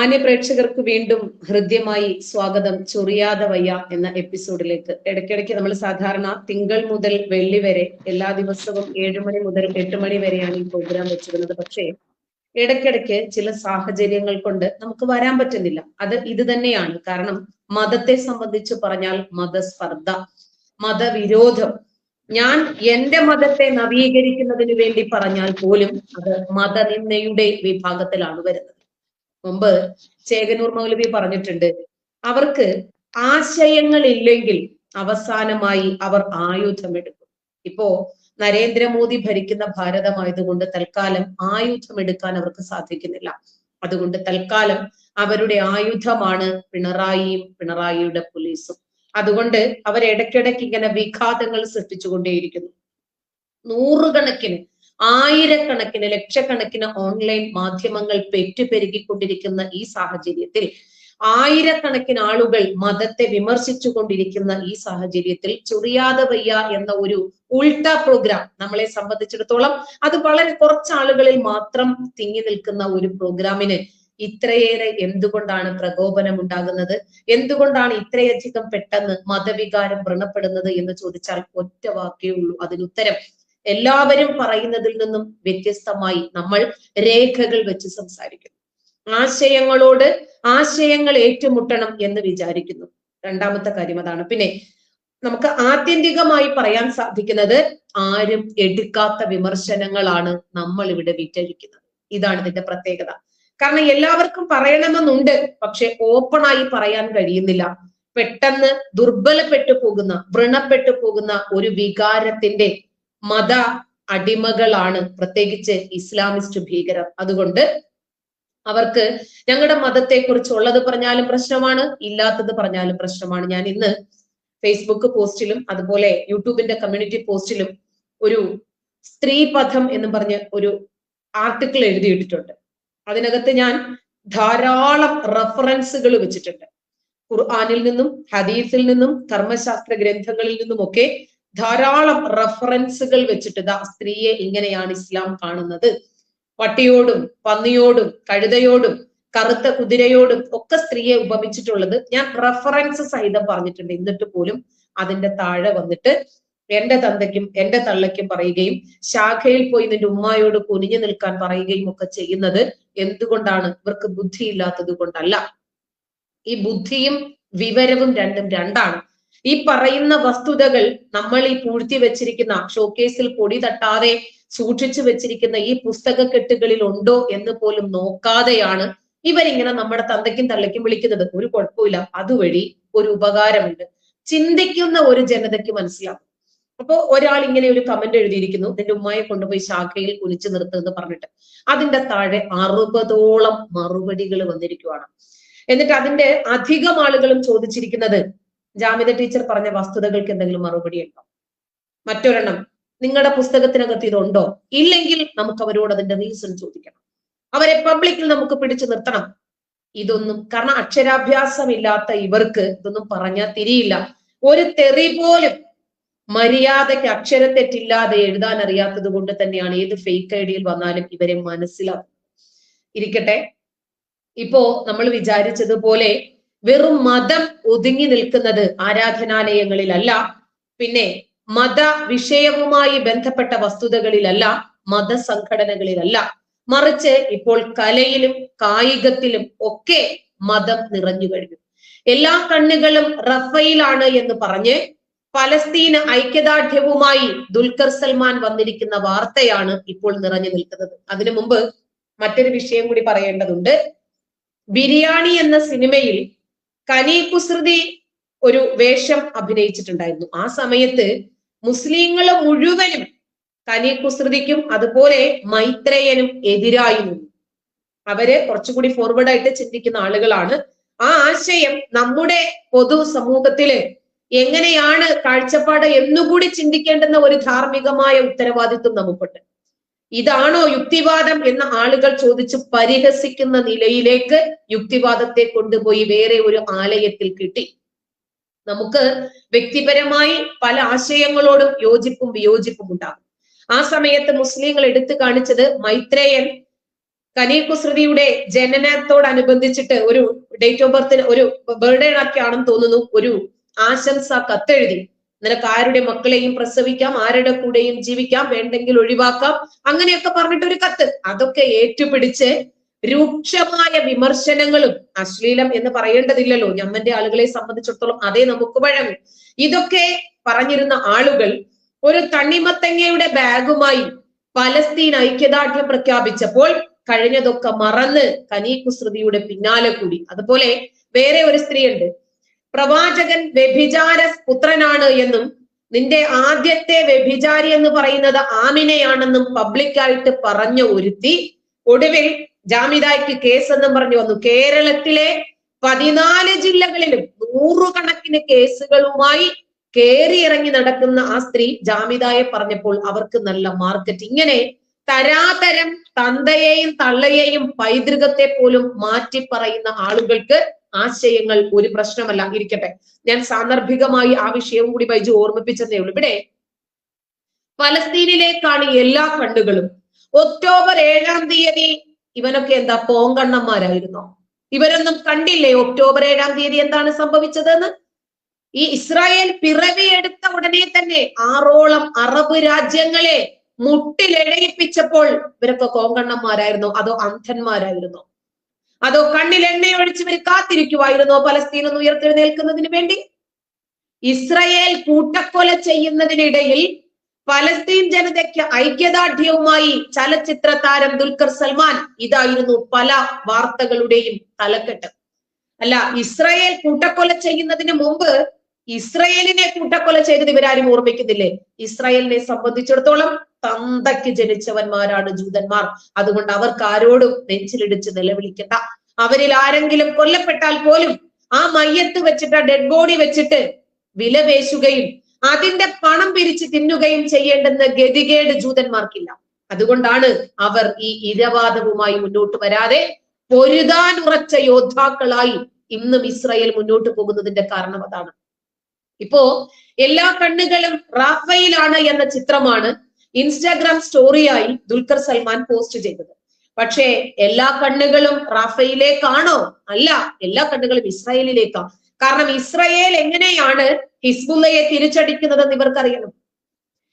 മാന്യ പ്രേക്ഷകർക്ക് വീണ്ടും ഹൃദ്യമായി സ്വാഗതം. ചൊറിയാതെ വയ്യ എന്ന എപ്പിസോഡിലേക്ക്. ഇടയ്ക്കിടയ്ക്ക് നമ്മൾ സാധാരണ തിങ്കൾ മുതൽ വെള്ളി വരെ എല്ലാ ദിവസവും ഏഴു മണി മുതൽ എട്ട് മണി വരെയാണ് ഈ പ്രോഗ്രാം വെച്ചിരുന്നത്. പക്ഷേ ഇടയ്ക്കിടയ്ക്ക് ചില സാഹചര്യങ്ങൾ കൊണ്ട് നമുക്ക് വരാൻ പറ്റുന്നില്ല. അത് ഇത് തന്നെയാണ്. കാരണം മതത്തെ സംബന്ധിച്ച് പറഞ്ഞാൽ മതസ്പർദ്ധ മതവിരോധം. ഞാൻ എന്റെ മതത്തെ നവീകരിക്കുന്നതിന് വേണ്ടി പറഞ്ഞാൽ പോലും അത് മതനിന്ദയുടെ വിഭാഗത്തിലാണ് വരുന്നത്. മുമ്പ് ചേകനൂർ മൗലവി പറഞ്ഞിട്ടുണ്ട്. അവർക്ക് ആശയങ്ങൾ ഇല്ലെങ്കിൽ അവസാനമായി അവർ ആയുധമെടുക്കും. ഇപ്പോ നരേന്ദ്രമോദി ഭരിക്കുന്ന ഭാരതമായതുകൊണ്ട് തൽക്കാലം ആയുധമെടുക്കാൻ അവർക്ക് സാധിക്കുന്നില്ല. അതുകൊണ്ട് തൽക്കാലം അവരുടെ ആയുധമാണ് പിണറായിയും പിണറായിയുടെ പോലീസും. അതുകൊണ്ട് അവർ ഇടയ്ക്കിടയ്ക്ക് ഇങ്ങനെ വിഘാതങ്ങൾ സൃഷ്ടിച്ചുകൊണ്ടേയിരിക്കുന്നു. നൂറുകണക്കിന് ആയിരക്കണക്കിന് ലക്ഷക്കണക്കിന് ഓൺലൈൻ മാധ്യമങ്ങൾ പെറ്റുപെരുകിക്കൊണ്ടിരിക്കുന്ന ഈ സാഹചര്യത്തിൽ ആയിരക്കണക്കിന് ആളുകൾ മതത്തെ വിമർശിച്ചു കൊണ്ടിരിക്കുന്ന ഈ സാഹചര്യത്തിൽ ചുറിയാതെ വയ്യ എന്ന ഒരു ഉൾട്ട പ്രോഗ്രാം നമ്മളെ സംബന്ധിച്ചിടത്തോളം അത് വളരെ കുറച്ച് ആളുകളിൽ മാത്രം തിങ്ങി നിൽക്കുന്ന ഒരു പ്രോഗ്രാമിന് ഇത്രയേറെ എന്തുകൊണ്ടാണ് പ്രകോപനം ഉണ്ടാകുന്നത്? എന്തുകൊണ്ടാണ് ഇത്രയധികം പെട്ടെന്ന് മതവികാരം വ്രണപ്പെടുന്നത് എന്ന് ചോദിച്ചാൽ ഒറ്റ വാക്കേ ഉള്ളൂ. അതിനുത്തരം എല്ലാവരും പറയുന്നതിൽ നിന്നും വ്യത്യസ്തമായി നമ്മൾ രേഖകൾ വെച്ച് സംസാരിക്കുന്നു. ആശയങ്ങളോട് ആശയങ്ങൾ ഏറ്റുമുട്ടണം എന്ന് വിചാരിക്കുന്നു. രണ്ടാമത്തെ കാര്യം അതാണ്. പിന്നെ നമുക്ക് ആത്യന്തികമായി പറയാൻ സാധിക്കുന്നത് ആരും എടുക്കാത്ത വിമർശനങ്ങളാണ് നമ്മൾ ഇവിടെ വിറ്റഴിക്കുന്നത്. ഇതാണ് ഇതിന്റെ പ്രത്യേകത. കാരണം എല്ലാവർക്കും പറയണമെന്നുണ്ട് പക്ഷെ ഓപ്പണായി പറയാൻ കഴിയുന്നില്ല. പെട്ടെന്ന് ദുർബലപ്പെട്ടു പോകുന്ന വ്രണപ്പെട്ടു പോകുന്ന ഒരു വികാരത്തിന്റെ മത അടിമകളാണ് പ്രത്യേകിച്ച് ഇസ്ലാമിസ്റ്റ് ഭീകരർ. അതുകൊണ്ട് അവർക്ക് ഞങ്ങളുടെ മതത്തെ കുറിച്ച് ഉള്ളത് പറഞ്ഞാലും പ്രശ്നമാണ് ഇല്ലാത്തത് പറഞ്ഞാലും പ്രശ്നമാണ്. ഞാൻ ഇന്ന് ഫേസ്ബുക്ക് പോസ്റ്റിലും അതുപോലെ യൂട്യൂബിന്റെ കമ്മ്യൂണിറ്റി പോസ്റ്റിലും ഒരു സ്ത്രീപഥം എന്ന് പറഞ്ഞ് ഒരു ആർട്ടിക്കിൾ എഴുതിയിട്ടിട്ടുണ്ട്. അതിനകത്ത് ഞാൻ ധാരാളം റെഫറൻസുകൾ വെച്ചിട്ടുണ്ട്. ഖുർആാനിൽ നിന്നും ഹദീസിൽ നിന്നും ധർമ്മശാസ്ത്ര ഗ്രന്ഥങ്ങളിൽ നിന്നുമൊക്കെ ധാരാളം റഫറൻസുകൾ വെച്ചിട്ട് ദാ സ്ത്രീയെ ഇങ്ങനെയാണ് ഇസ്ലാം കാണുന്നത്. പട്ടിയോടും പന്നിയോടും കഴുതയോടും കറുത്ത കുതിരയോടും ഒക്കെ സ്ത്രീയെ ഉപമിച്ചിട്ടുള്ളത് ഞാൻ റഫറൻസ് സഹിതം പറഞ്ഞിട്ടുണ്ട്. എന്നിട്ട് പോലും അതിന്റെ താഴെ വന്നിട്ട് എന്റെ തന്തയ്ക്കും എന്റെ തള്ളയ്ക്കും പറയുകയും ശാഖയിൽ പോയി നിന്റെ ഉമ്മായോട് കുനിഞ്ഞു നിൽക്കാൻ പറയുകയും ഒക്കെ ചെയ്യുന്നത് എന്തുകൊണ്ടാണ്? ഇവർക്ക് ബുദ്ധിയില്ലാത്തത് കൊണ്ടല്ല. ഈ ബുദ്ധിയും വിവരവും രണ്ടും രണ്ടാണ്. ഈ പറയുന്ന വസ്തുതകൾ നമ്മൾ ഈ പൂഴ്ത്തി വെച്ചിരിക്കുന്ന ഷോക്കേസിൽ പൊടി തട്ടാതെ സൂക്ഷിച്ചു വെച്ചിരിക്കുന്ന ഈ പുസ്തകക്കെട്ടുകളിൽ ഉണ്ടോ എന്ന് പോലും നോക്കാതെയാണ് ഇവരിങ്ങനെ നമ്മുടെ തന്തയ്ക്കും തള്ളയ്ക്കും വിളിക്കുന്നത്. ഒരു കുഴപ്പമില്ല അതുവഴി ഒരു ഉപകാരമുണ്ട്. ചിന്തിക്കുന്ന ഒരു ജനതയ്ക്ക് മനസ്സിലാകും അപ്പോ ഒരാൾ ഇങ്ങനെ ഒരു കമന്റ് എഴുതിയിരിക്കുന്നു. നിന്റെ ഉമ്മയെ കൊണ്ടുപോയി ശാഖയിൽ കുനിച്ചു നിർത്തുമെന്ന് പറഞ്ഞിട്ട്. അതിന്റെ താഴെ അറുപതോളം മറുപടികൾ വന്നിരിക്കുവാണ്. എന്നിട്ട് അതിന്റെ അധികം ആളുകളും ചോദിച്ചിരിക്കുന്നത് ജാമിത ടീച്ചർ പറഞ്ഞ വസ്തുതകൾക്ക് എന്തെങ്കിലും മറുപടി ഉണ്ടോ? മറ്റൊരെണ്ണം നിങ്ങളുടെ പുസ്തകത്തിനകത്ത് ഇതുണ്ടോ? ഇല്ലെങ്കിൽ നമുക്ക് അവരോട് അതിന്റെ റീസൺ ചോദിക്കണം. അവരെ പബ്ലിക്കിൽ നമുക്ക് പിടിച്ചു നിർത്തണം. ഇതൊന്നും കാരണം അക്ഷരാഭ്യാസം ഇല്ലാത്ത ഇവർക്ക് ഇതൊന്നും പറഞ്ഞാൽ തിരിയില്ല. ഒരു തെറി പോലും മര്യാദയ്ക്ക് അക്ഷരത്തെറ്റില്ലാതെ എഴുതാൻ അറിയാത്തത് കൊണ്ട് തന്നെയാണ് ഏത് ഫേക്ക് ഐഡിയിൽ വന്നാലും ഇവരെ മനസ്സിലാക്കും ഇരിക്കട്ടെ. ഇപ്പോ നമ്മൾ വിചാരിച്ചതുപോലെ വെറും മതം ഒതുങ്ങി നിൽക്കുന്നത് ആരാധനാലയങ്ങളിലല്ല പിന്നെ മത വിഷയവുമായി ബന്ധപ്പെട്ട വസ്തുതകളിലല്ല മതസംഘടനകളിലല്ല മറിച്ച് ഇപ്പോൾ കലയിലും കായികത്തിലും ഒക്കെ മതം നിറഞ്ഞു കഴിഞ്ഞു. എല്ലാ കണ്ണുകളും റഫയിലാണ് എന്ന് പറഞ്ഞ് പലസ്തീന് ഐക്യദാർഢ്യവുമായി ദുൽഖർ സൽമാൻ വന്നിരിക്കുന്ന വാർത്തയാണ് ഇപ്പോൾ നിറഞ്ഞു നിൽക്കുന്നത്. അതിനു മുമ്പ് മറ്റൊരു വിഷയം കൂടി പറയേണ്ടതുണ്ട്. ബിരിയാണി എന്ന സിനിമയിൽ കനി കുസൃതി ഒരു വേഷം അഭിനയിച്ചിട്ടുണ്ടായിരുന്നു. ആ സമയത്ത് മുസ്ലിങ്ങൾ മുഴുവനും കനി കുസൃതിക്കും അതുപോലെ മൈത്രേയനും എതിരായി നിന്നു. അവർ കുറച്ചുകൂടി ഫോർവേഡ് ആയിട്ട് ചിന്തിക്കുന്ന ആളുകളാണ്. ആ ആശയം നമ്മുടെ പൊതു സമൂഹത്തിൽ എങ്ങനെയാണ് കാഴ്ചപ്പാട് എന്നുകൂടി ചിന്തിക്കേണ്ടുന്ന ഒരു ധാർമ്മികമായ ഉത്തരവാദിത്വം നമുക്കുണ്ട്. ഇതാണോ യുക്തിവാദം എന്ന് ആളുകൾ ചോദിച്ച് പരിഹസിക്കുന്ന നിലയിലേക്ക് യുക്തിവാദത്തെ കൊണ്ടുപോയി വേറെ ഒരു ആലയത്തിൽ കിട്ടി. നമുക്ക് വ്യക്തിപരമായി പല ആശയങ്ങളോടും യോജിപ്പും വിയോജിപ്പും ഉണ്ടാകും. ആ സമയത്ത് മുസ്ലിങ്ങൾ എടുത്തു കാണിച്ചത് മൈത്രേയൻ കനീകുസൃതിയുടെ ജനനത്തോടനുബന്ധിച്ചിട്ട് ഒരു ഡേറ്റ് ഓഫ് ബർത്തിന് ഒരു ബർത്ത്ഡേ ആക്കിയാണെന്ന് തോന്നുന്നു ഒരു ആശംസ കത്തെഴുതി. നിനക്ക് ആരുടെ മക്കളെയും പ്രസവിക്കാം ആരുടെ കൂടെയും ജീവിക്കാം വേണ്ടെങ്കിൽ ഒഴിവാക്കാം. അങ്ങനെയൊക്കെ പറഞ്ഞിട്ട് ഒരു കത്ത്. അതൊക്കെ ഏറ്റുപിടിച്ച് രൂക്ഷമായ വിമർശനങ്ങളും അശ്ലീലം എന്ന് പറയേണ്ടതില്ലല്ലോ. ഞമ്മന്റെ ആളുകളെ സംബന്ധിച്ചിടത്തോളം അതേ നമുക്ക് വഴങ്ങും. ഇതൊക്കെ പറഞ്ഞിരുന്ന ആളുകൾ ഒരു തണ്ണിമത്തങ്ങയുടെ ബാഗുമായി പലസ്തീൻ ഐക്യദാർഢ്യം പ്രഖ്യാപിച്ചപ്പോൾ കഴിഞ്ഞതൊക്കെ മറന്ന് കനീ കുസൃതിയുടെ പിന്നാലെ കൂടി. അതുപോലെ വേറെ ഒരു സ്ത്രീയുണ്ട്. പ്രവാചകൻ വ്യഭിചാര പുത്രനാണ് എന്നും നിന്റെ ആദ്യത്തെ വ്യഭിചാരി എന്ന് പറയുന്നത് ആമിനെയാണെന്നും പബ്ലിക്കായിട്ട് പറഞ്ഞ ഒരുത്തി ഒടുവിൽ ജാമിദായിക്ക് കേസ് എന്നും പറഞ്ഞു വന്നു. കേരളത്തിലെ പതിനാല് ജില്ലകളിലും നൂറുകണക്കിന് കേസുകളുമായി കേറി ഇറങ്ങി നടക്കുന്ന ആ സ്ത്രീ ജാമിദായെ പറഞ്ഞപ്പോൾ അവർക്ക് നല്ല മാർക്കറ്റ് ഇങ്ങനെ തരാതരം തന്തയെയും തള്ളയെയും പൈതൃകത്തെ പോലും മാറ്റി പറയുന്ന ആളുകൾക്ക് ആശയങ്ങൾ ഒരു പ്രശ്നമല്ല ഇരിക്കട്ടെ. ഞാൻ സാന്ദർഭികമായി ആ വിഷയവും കൂടി ബൈജു ഓർമ്മിപ്പിച്ചതേ ഉള്ളൂ. ഇവിടെ പലസ്തീനിലേക്കാണ് എല്ലാ കണ്ണുകളും. ഒക്ടോബർ ഏഴാം തീയതി ഇവനൊക്കെ എന്താ പോങ്കണ്ണന്മാരായിരുന്നോ ഇവരൊന്നും കണ്ടില്ലേ ഒക്ടോബർ ഏഴാം തീയതി എന്താണ് സംഭവിച്ചതെന്ന്? ഈ ഇസ്രായേൽ പിറവിയെടുത്ത ഉടനെ തന്നെ ആറോളം അറബ് രാജ്യങ്ങളെ മുട്ടിലെഴയിപ്പിച്ചപ്പോൾ ഇവരൊക്കെ കോങ്കണ്ണന്മാരായിരുന്നു അതോ അന്ധന്മാരായിരുന്നോ? അതോ കണ്ണിൽ എണ്ണയൊഴിച്ച് ഇവർ കാത്തിരിക്കുവായിരുന്നോ? പലസ്തീൻ ഒന്ന് ഉയർത്തെഴുന്നേൽക്കുന്നതിന് വേണ്ടി? ഇസ്രയേൽ കൂട്ടക്കൊല ചെയ്യുന്നതിനിടയിൽ പലസ്തീൻ ജനതയ്ക്ക് ഐക്യദാർഢ്യവുമായി ചലച്ചിത്ര താരം ദുൽഖർ സൽമാൻ ഇതായിരുന്നു പല വാർത്തകളുടെയും തലക്കെട്ട്. അല്ല ഇസ്രയേൽ കൂട്ടക്കൊല ചെയ്യുന്നതിന് മുമ്പ് ഇസ്രയേലിനെ കൂട്ടക്കൊല ചെയ്തത് ഇവരാരും ഓർമ്മിക്കുന്നില്ലേ? ഇസ്രയേലിനെ സംബന്ധിച്ചിടത്തോളം തന്തയ്ക്ക് ജനിച്ചവന്മാരാണ് ജൂതന്മാർ. അതുകൊണ്ട് അവർക്ക് ആരോടും നെഞ്ചിലിടിച്ച് നിലവിളിക്കണ്ട. അവരിൽ ആരെങ്കിലും കൊല്ലപ്പെട്ടാൽ പോലും ആ മയ്യത്ത് വെച്ചിട്ട് ആ ഡെഡ് ബോഡി വെച്ചിട്ട് വിലപേശുകയും അതിന്റെ പണം പിരിച്ച് തിന്നുകയും ചെയ്യേണ്ടെന്ന് ഗതികേട് ജൂതന്മാർക്കില്ല. അതുകൊണ്ടാണ് അവർ ഈ ഇരവാദവുമായി മുന്നോട്ട് വരാതെ പൊരുതാൻ ഉറച്ച യോദ്ധാക്കളായി ഇന്നും ഇസ്രായേൽ മുന്നോട്ട് പോകുന്നതിന്റെ കാരണം അതാണ്. ഇപ്പോ എല്ലാ കണ്ണുകളും റാഫയിലാണ് എന്ന ചിത്രമാണ് ഇൻസ്റ്റാഗ്രാം സ്റ്റോറിയായി ദുൽഖർ സൽമാൻ പോസ്റ്റ് ചെയ്തത്. പക്ഷേ എല്ലാ കണ്ണുകളും റാഫയിലേക്കാണോ? അല്ല എല്ലാ കണ്ണുകളും ഇസ്രായേലിലേക്കാണ് കാരണം ഇസ്രായേൽ എങ്ങനെയാണ് ഹിസ്ബുല്ലയെ തിരിച്ചടിക്കുന്നതെന്ന് ഇവർക്കറിയണം.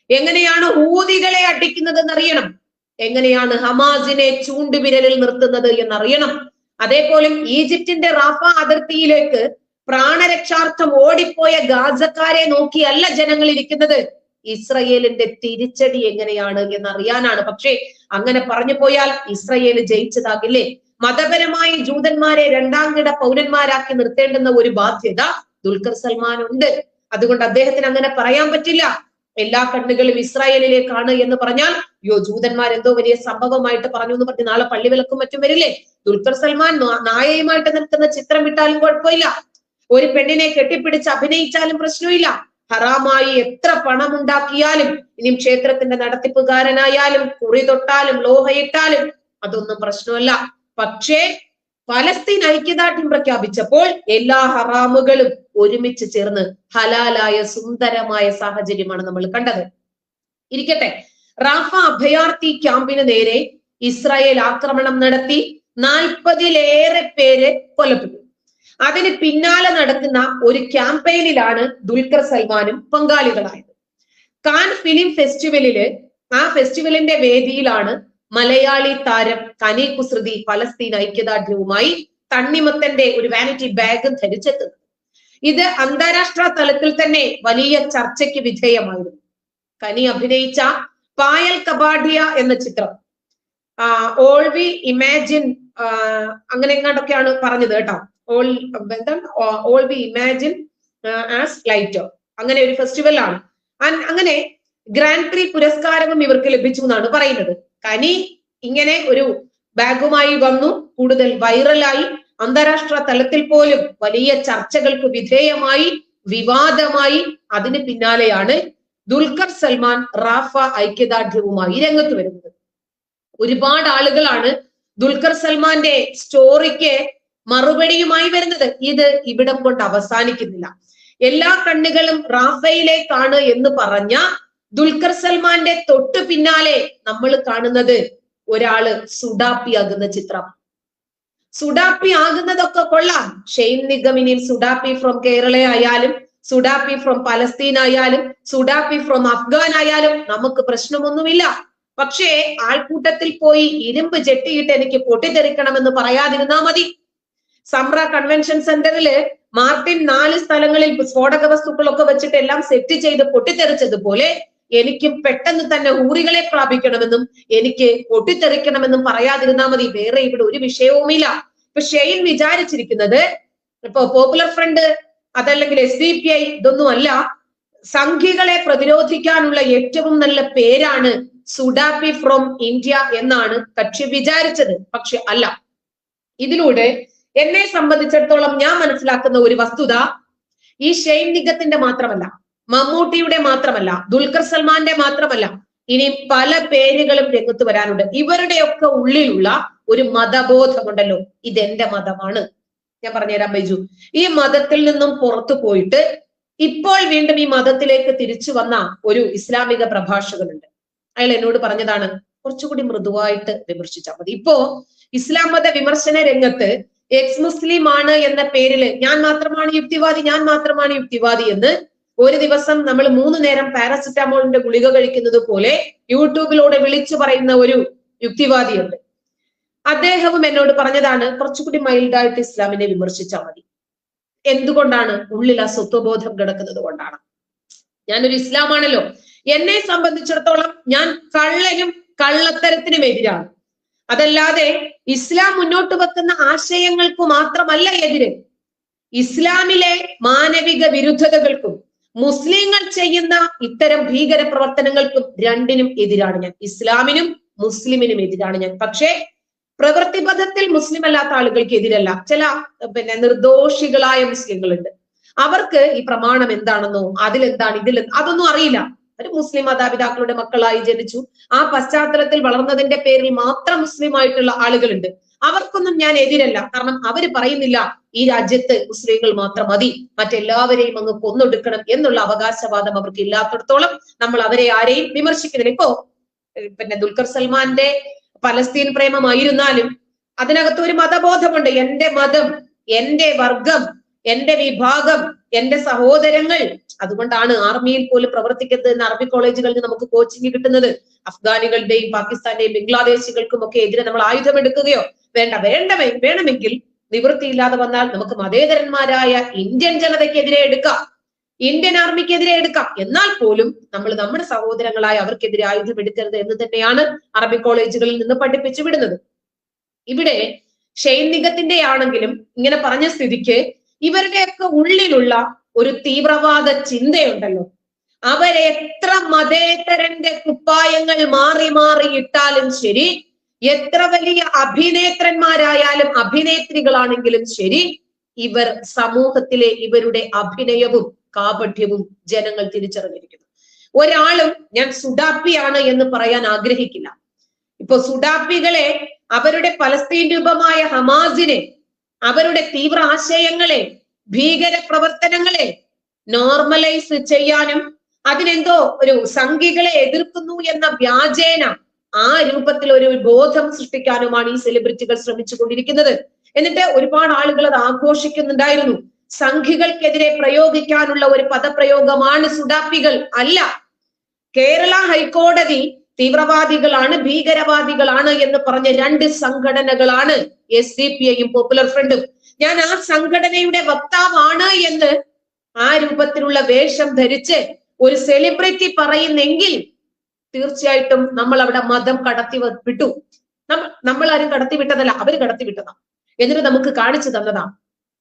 എങ്ങനെയാണ് ഊതികളെ അടിക്കുന്നതെന്ന് അറിയണം. എങ്ങനെയാണ് ഹമാസിനെ ചൂണ്ടുവിരലിൽ നിർത്തുന്നത് എന്നറിയണം. അതേപോലെ ഈജിപ്തിന്റെ റാഫ അതിർത്തിയിലേക്ക് പ്രാണരക്ഷാർത്ഥം ഓടിപ്പോയ ഗാസക്കാരെ നോക്കിയല്ല ജനങ്ങൾ ഇരിക്കുന്നത്. ഇസ്രയേലിന്റെ തിരിച്ചടി എങ്ങനെയാണ് എന്നറിയാനാണ്. പക്ഷേ അങ്ങനെ പറഞ്ഞു പോയാൽ ഇസ്രയേൽ ജയിച്ചതാകില്ലേ? മതപരമായി ജൂതന്മാരെ രണ്ടാം കിട പൗരന്മാരാക്കി നിർത്തേണ്ടുന്ന ഒരു ബാധ്യത ദുൽഖർ സൽമാൻ ഉണ്ട്. അതുകൊണ്ട് അദ്ദേഹത്തിന് അങ്ങനെ പറയാൻ പറ്റില്ല. എല്ലാ കണ്ണുകളും ഇസ്രായേലിലേക്കാണ് എന്ന് പറഞ്ഞാൽ യോ ജൂതന്മാർ എന്തോ വലിയ സംഭവമായിട്ട് പറഞ്ഞു എന്ന് പറഞ്ഞ് നാളെ പള്ളി വിലക്കും മറ്റും വരില്ലേ? ദുൽഖർ സൽമാൻ നായയുമായിട്ട് നിൽക്കുന്ന ചിത്രം വിട്ടാലും കുഴപ്പമില്ല. ഒരു പെണ്ണിനെ കെട്ടിപ്പിടിച്ച് അഭിനയിച്ചാലും പ്രശ്നമില്ല. ഹറാമായി എത്ര പണം ഉണ്ടാക്കിയാലും ഇനിയും ക്ഷേത്രത്തിന്റെ നടത്തിപ്പുകാരനായാലും കുറി തൊട്ടാലും ലോഹയിട്ടാലും അതൊന്നും പ്രശ്നമല്ല. പക്ഷേ പലസ്തീൻ ഐക്യദാർഢ്യം പ്രഖ്യാപിച്ചപ്പോൾ എല്ലാ ഹറാമുകളും ഒരുമിച്ച് ചേർന്ന് ഹലാലായ സുന്ദരമായ സാഹചര്യമാണ് നമ്മൾ കണ്ടത്. ഇരിക്കട്ടെ. റാഫ അഭയാർത്ഥി ക്യാമ്പിന് നേരെ ഇസ്രായേൽ ആക്രമണം നടത്തി നാൽപ്പതിലേറെ പേര് കൊല്ലപ്പെട്ടു. അതിന് പിന്നാലെ നടക്കുന്ന ഒരു ക്യാമ്പയിനിലാണ് ദുൽഖർ സൽമാനും പങ്കാളികളായത്. കാൻ ഫിലിം ഫെസ്റ്റിവലിൽ ആ ഫെസ്റ്റിവലിന്റെ വേദിയിലാണ് മലയാളി താരം കനി കുസൃതി ഫലസ്തീൻ ഐക്യദാർഢ്യവുമായി തണ്ണിമത്തന്റെ ഒരു വാനിറ്റി ബാഗ് ധരിച്ചെത്തുന്നത്. ഇത് അന്താരാഷ്ട്ര തലത്തിൽ തന്നെ വലിയ ചർച്ചയ്ക്ക് വിധേയമായിരുന്നു. കനി അഭിനയിച്ച പായൽ കബാഡിയ എന്ന ചിത്രം ഓൾ വി ഇമാജിൻ അങ്ങനെ എങ്ങാണ്ടൊക്കെയാണ് പറഞ്ഞത് കേട്ടോ. All all we imagine as ലൈറ്റോ അങ്ങനെ ഒരു ഫെസ്റ്റിവൽ ആണ്. അങ്ങനെ ഗ്രാൻഡ് പ്രീ പുരസ്കാരവും ഇവർക്ക് ലഭിച്ചു എന്നാണ് പറയുന്നത്. കനി ഇങ്ങനെ ഒരു ബാഗുമായി വന്നു കൂടുതൽ വൈറലായി അന്താരാഷ്ട്ര തലത്തിൽ പോലും വലിയ ചർച്ചകൾക്ക് വിധേയമായി വിവാദമായി അതിന് പിന്നാലെയാണ് ദുൽഖർ സൽമാൻ റാഫ ഐക്യദാർഢ്യവുമായി രംഗത്ത് വരുന്നത്. ഒരുപാട് ആളുകളാണ് ദുൽഖർ സൽമാന്റെ സ്റ്റോറിക്ക് മറുപടിയുമായി വരുന്നത് ഇത് ഇവിടം കൊണ്ട് അവസാനിക്കുന്നില്ല. എല്ലാ കണ്ണുകളും റാഫയിലേക്കാണ് എന്ന് പറഞ്ഞ ദുൽഖർ സൽമാന്റെ തൊട്ടു പിന്നാലെ നമ്മൾ കാണുന്നത് ഒരാൾ സുഡാപ്പി ആകുന്ന ചിത്രം. സുഡാപ്പി ആകുന്നതൊക്കെ കൊള്ളാം. ഷെയ്ൻ നിഗമിനിൽ സുഡാപ്പി ഫ്രം കേരള ആയാലും സുഡാപ്പി ഫ്രം പലസ്തീൻ ആയാലും സുഡാപ്പി ഫ്രം അഫ്ഗാൻ ആയാലും നമുക്ക് പ്രശ്നമൊന്നുമില്ല. പക്ഷേ ആൾക്കൂട്ടത്തിൽ പോയി ഇരുമ്പ് ചെട്ടിയിട്ട് എനിക്ക് പൊട്ടിത്തെറിക്കണമെന്ന് പറയാതിരുന്നാ മതി. സംറ കൺവെൻഷൻ സെന്ററിൽ മാർട്ടിൻ നാല് സ്ഥലങ്ങളിൽ സ്ഫോടക വസ്തുക്കളൊക്കെ വെച്ചിട്ട് എല്ലാം സെറ്റ് ചെയ്ത് പൊട്ടിത്തെറിച്ചതുപോലെ എനിക്കും പെട്ടെന്ന് തന്നെ ഊറികളെ പ്രാപിക്കണമെന്നും എനിക്ക് പൊട്ടിത്തെറിക്കണമെന്നും പറയാതിരുന്നാൽ മതി. വേറെ ഇവിടെ ഒരു വിഷയവുമില്ല. ഇപ്പൊ ഷെയ്ൻ വിചാരിച്ചിരിക്കുന്നത് ഇപ്പൊ പോപ്പുലർ ഫ്രണ്ട് അതല്ലെങ്കിൽ എസ് ഡി പി ഐ ഇതൊന്നും അല്ല. സംഘികളെ പ്രതിരോധിക്കാനുള്ള ഏറ്റവും നല്ല പേരാണ് സുഡാപി ഫ്രോം ഇന്ത്യ എന്നാണ് കക്ഷി വിചാരിച്ചത്. പക്ഷെ അല്ല. ഇതിലൂടെ എന്നെ സംബന്ധിച്ചിടത്തോളം ഞാൻ മനസ്സിലാക്കുന്ന ഒരു വസ്തുത ഈ ഷെയ്ൻ നിഗത്തിന്റെ മാത്രമല്ല മമ്മൂട്ടിയുടെ മാത്രമല്ല ദുൽഖർ സൽമാന്റെ മാത്രമല്ല ഇനി പല പേരുകളും രംഗത്ത് വരാനുണ്ട്. ഇവരുടെയൊക്കെ ഉള്ളിലുള്ള ഒരു മതബോധമുണ്ടല്ലോ ഇതെന്റെ മതമാണ്. ഞാൻ പറഞ്ഞുതരാം ബൈജു. ഈ മതത്തിൽ നിന്നും പുറത്തു പോയിട്ട് ഇപ്പോൾ വീണ്ടും ഈ മതത്തിലേക്ക് തിരിച്ചു വന്ന ഒരു ഇസ്ലാമിക പ്രഭാഷകനുണ്ട്. അയാൾ എന്നോട് പറഞ്ഞതാണ് കുറച്ചുകൂടി മൃദുവായിട്ട് വിമർശിച്ചാൽ മതി. ഇപ്പോ ഇസ്ലാം മത വിമർശന രംഗത്ത് എക്സ് മുസ്ലിം ആണ് എന്ന പേരിൽ ഞാൻ മാത്രമാണ് യുക്തിവാദി ഞാൻ മാത്രമാണ് യുക്തിവാദി എന്ന് ഒരു ദിവസം നമ്മൾ മൂന്ന് നേരം പാരസെറ്റാമോളിന്റെ ഗുളിക കഴിക്കുന്നത് പോലെ യൂട്യൂബിലൂടെ വിളിച്ചു പറയുന്ന ഒരു യുക്തിവാദിയുണ്ട്. അദ്ദേഹവും എന്നോട് പറഞ്ഞതാണ് കുറച്ചുകൂടി മൈൽഡായിട്ട് ഇസ്ലാമിനെ വിമർശിച്ചാൽ മതി. എന്തുകൊണ്ടാണ് ഉള്ളിൽ ആ സ്വത്വബോധം കിടക്കുന്നത് കൊണ്ടാണ്? ഞാനൊരു ഇസ്ലാമാണല്ലോ. എന്നെ സംബന്ധിച്ചിടത്തോളം ഞാൻ കള്ളനും കള്ളത്തരത്തിനും എതിരാണ് അതല്ലാതെ ഇസ്ലാം മുന്നോട്ട് വെക്കുന്ന ആശയങ്ങൾക്ക് മാത്രമല്ല എതിര്. ഇസ്ലാമിലെ മാനവിക വിരുദ്ധതകൾക്കും മുസ്ലിങ്ങൾ ചെയ്യുന്ന ഇത്തരം ഭീകര പ്രവർത്തനങ്ങൾക്കും രണ്ടിനും എതിരാണ് ഞാൻ. ഇസ്ലാമിനും മുസ്ലിമിനും എതിരാണ് ഞാൻ. പക്ഷേ പ്രവൃത്തിപഥത്തിൽ മുസ്ലിം അല്ലാത്ത ആളുകൾക്ക് എതിരല്ല. ചില പിന്നെ നിർദോഷികളായ മുസ്ലിങ്ങളുണ്ട്. അവർക്ക് ഈ പ്രമാണം എന്താണെന്നോ അതിലെന്താണ് ഇതിൽ അതൊന്നും അറിയില്ല. ഒരു മുസ്ലിം മാതാപിതാക്കളുടെ മക്കളായി ജനിച്ചു. ആ പശ്ചാത്തലത്തിൽ വളർന്നതിന്റെ പേരിൽ മാത്രം മുസ്ലിം ആയിട്ടുള്ള ആളുകളുണ്ട്. അവർക്കൊന്നും ഞാൻ എതിരല്ല. കാരണം അവർ പറയുന്നില്ല ഈ രാജ്യത്ത് മുസ്ലിങ്ങൾ മാത്രം മതി. മറ്റെല്ലാവരെയും അങ്ങ് കൊന്നൊടുക്കണം എന്നുള്ള അവകാശവാദം അവർക്ക് ഇല്ലാത്തടത്തോളം നമ്മൾ അവരെ ആരെയും വിമർശിക്കുന്നില്ല. ഇപ്പോ പിന്നെ ദുൽഖർ സൽമാന്റെ പലസ്തീൻ പ്രേമമായിരുന്നാലും അതിനകത്ത് ഒരു മതബോധമുണ്ട്. എന്റെ മതം എന്റെ വർഗം എന്റെ വിഭാഗം എന്റെ സഹോദരങ്ങൾ അതുകൊണ്ടാണ് ആർമിയിൽ പോലും പ്രവർത്തിക്കുന്നത് എന്ന് അറബി കോളേജുകളിൽ നമുക്ക് കോച്ചിങ് കിട്ടുന്നത്. അഫ്ഗാനികളുടെയും പാകിസ്ഥാന്റെയും ബംഗ്ലാദേശികൾക്കും ഒക്കെ എതിരെ നമ്മൾ ആയുധം എടുക്കുകയോ വേണ്ട വേണ്ട വേണമെങ്കിൽ നിവൃത്തിയില്ലാതെ വന്നാൽ നമുക്ക് മതേതരന്മാരായ ഇന്ത്യൻ ജനതയ്ക്കെതിരെ എടുക്കാം. ഇന്ത്യൻ ആർമിക്കെതിരെ എടുക്കാം. എന്നാൽ പോലും നമ്മൾ നമ്മുടെ സഹോദരങ്ങളായ അവർക്കെതിരെ ആയുധം എടുക്കരുത് എന്ന് തന്നെയാണ് അറബി കോളേജുകളിൽ നിന്ന് പഠിപ്പിച്ചു വിടുന്നത്. ഇവിടെ ഷെയ്ൻ നിഗത്തിന്റെ ആണെങ്കിലും ഇങ്ങനെ പറഞ്ഞ സ്ഥിതിക്ക് ഇവരുടെയൊക്കെ ഉള്ളിലുള്ള ഒരു തീവ്രവാദ ചിന്തയുണ്ടല്ലോ. അവരെ എത്ര മതേതരന്റെ കുപ്പായങ്ങൾ മാറി മാറി ഇട്ടാലും ശരി എത്ര വലിയ അഭിനേത്രന്മാരായാലും അഭിനേത്രികളാണെങ്കിലും ശരി ഇവർ സമൂഹത്തിലെ ഇവരുടെ അഭിനയവും കാപഠ്യവും ജനങ്ങൾ തിരിച്ചറിഞ്ഞിരിക്കുന്നു. ഒരാളും ഞാൻ സുഡാപ്പിയാണ് എന്ന് പറയാൻ ആഗ്രഹിക്കില്ല. ഇപ്പൊ സുഡാപ്പികളെ അവരുടെ പലസ്തീൻ രൂപമായ ഹമാസിനെ അവരുടെ തീവ്ര ആശയങ്ങളെ ഭീകര പ്രവർത്തനങ്ങളെ നോർമലൈസ് ചെയ്യാനും അതിനെന്തോ ഒരു സംഘികളെ എതിർക്കുന്നു എന്ന വ്യാജേന ആ രൂപത്തിൽ ഒരു ബോധം സൃഷ്ടിക്കാനുമാണ് ഈ സെലിബ്രിറ്റികൾ ശ്രമിച്ചു കൊണ്ടിരിക്കുന്നത് എന്നിട്ട് ഒരുപാട് ആളുകൾ അത് ആഘോഷിക്കുന്നുണ്ടായിരുന്നു. സംഘികൾക്കെതിരെ പ്രയോഗിക്കാനുള്ള ഒരു പദപ്രയോഗമാണ് സുഡാപ്പികൾ അല്ല. കേരള ഹൈക്കോടതി തീവ്രവാദികളാണ് ഭീകരവാദികളാണ് എന്ന് പറഞ്ഞ രണ്ട് സംഘടനകളാണ്. എസ് ഡി പി ഐയും പോപ്പുലർ ഫ്രണ്ടും ഞാൻ ആ സംഘടനയുടെ വക്താവാണ് എന്ന് ആ രൂപത്തിലുള്ള വേഷം ധരിച്ച് ഒരു സെലിബ്രിറ്റി പറയുന്നെങ്കിൽ തീർച്ചയായിട്ടും നമ്മൾ അവിടെ മതം കടത്തി വിട്ടു. നമ്മൾ ആരും കടത്തി വിട്ടതല്ല അവർ കടത്തി വിട്ടതാ. എന്നിട്ട് നമുക്ക് കാണിച്ചു തന്നതാ.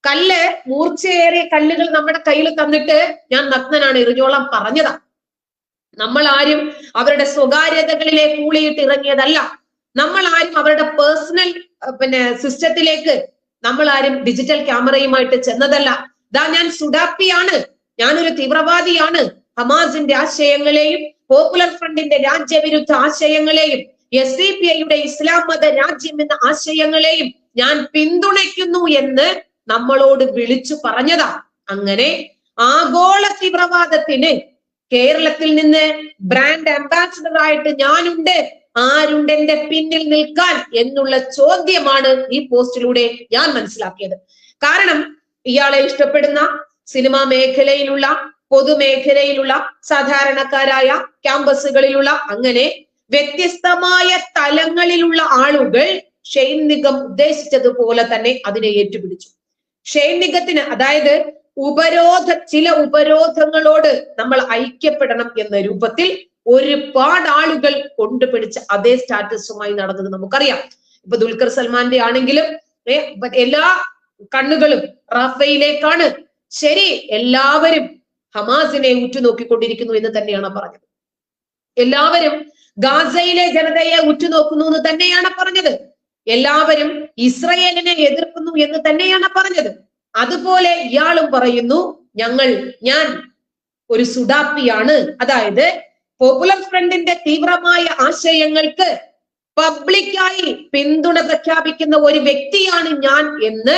കല്ല് മൂർച്ചയേറിയ കല്ലുകൾ നമ്മുടെ കയ്യിൽ തന്നിട്ട് ഞാൻ നഗ്നനാണ് എറിഞ്ഞോളം പറഞ്ഞതാ. നമ്മൾ ആരും അവരുടെ സ്വകാര്യതകളിലേക്ക് കൂളിയിട്ട് ഇറങ്ങിയതല്ല. നമ്മൾ ആരും അവരുടെ പേഴ്സണൽ പിന്നെ സിസ്റ്റത്തിലേക്ക് നമ്മൾ ആരും ഡിജിറ്റൽ ക്യാമറയുമായിട്ട് ചെന്നതല്ല. ദാ ഞാൻ സുഡാപ്പിയാണ്. ഞാനൊരു തീവ്രവാദിയാണ്. ഹമാസിന്റെ ആശയങ്ങളെയും പോപ്പുലർ ഫ്രണ്ടിന്റെ രാജ്യവിരുദ്ധ ആശയങ്ങളെയും എസ് ഡി പി ഐയുടെ ഇസ്ലാം മത രാജ്യം എന്ന ആശയങ്ങളെയും ഞാൻ പിന്തുണയ്ക്കുന്നു എന്ന് നമ്മളോട് വിളിച്ചു പറഞ്ഞതാ. അങ്ങനെ ആഗോള തീവ്രവാദത്തിന് കേരളത്തിൽ നിന്ന് ബ്രാൻഡ് അംബാസിഡർ ആയിട്ട് ഞാനുണ്ട്. ആരുണ്ടെന്റെ പിന്നിൽ നിൽക്കാൻ എന്നുള്ള ചോദ്യമാണ് ഈ പോസ്റ്റിലൂടെ ഞാൻ മനസ്സിലാക്കിയത്. കാരണം ഇയാളെ ഇഷ്ടപ്പെടുന്ന സിനിമാ മേഖലയിലുള്ള പൊതുമേഖലയിലുള്ള സാധാരണക്കാരായ ക്യാമ്പസുകളിലുള്ള അങ്ങനെ വ്യത്യസ്തമായ തലങ്ങളിലുള്ള ആളുകൾ ഷെയ്ൻ നിഗം ഉദ്ദേശിച്ചതുപോലെ തന്നെ അതിനെ ഏറ്റുപിടിച്ചു. ഷെയ്ൻ നിഗത്തിന് അതായത് ഉപരോധ ചില ഉപരോധങ്ങളോട് നമ്മൾ ഐക്യപ്പെടണം എന്ന രൂപത്തിൽ ഒരുപാട് ആളുകൾ കൊണ്ടുപിടിച്ച അതേ സ്റ്റാറ്റസുമായി നടന്നത് നമുക്കറിയാം. ഇപ്പൊ ദുൽഖർ സൽമാന്റെ ആണെങ്കിലും എല്ലാ കണ്ണുകളും റാഫയിലേക്കാണ്. ശരി എല്ലാവരും ഹമാസിനെ ഉറ്റുനോക്കിക്കൊണ്ടിരിക്കുന്നു എന്ന് തന്നെയാണ് പറഞ്ഞത്. എല്ലാവരും ഗാസയിലെ ജനതയെ ഉറ്റുനോക്കുന്നു എന്ന് തന്നെയാണ് പറഞ്ഞത്. എല്ലാവരും ഇസ്രയേലിനെ എതിർക്കുന്നു എന്ന് തന്നെയാണ് പറഞ്ഞത്. അതുപോലെ ഇയാളും പറയുന്നു ഞങ്ങൾ ഞാൻ ഒരു സുഡാപ്പിയാണ്. അതായത് പോപ്പുലർ ഫ്രണ്ടിന്റെ തീവ്രമായ ആശയങ്ങൾക്ക് പബ്ലിക്കായി പിന്തുണ പ്രഖ്യാപിക്കുന്ന ഒരു വ്യക്തിയാണ് ഞാൻ എന്ന്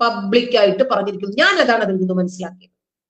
പബ്ലിക്കായിട്ട് പറഞ്ഞിരിക്കുന്നു. ഞാൻ അതാണ് അതിൽ നിന്ന് മനസ്സിലാക്കിയത്.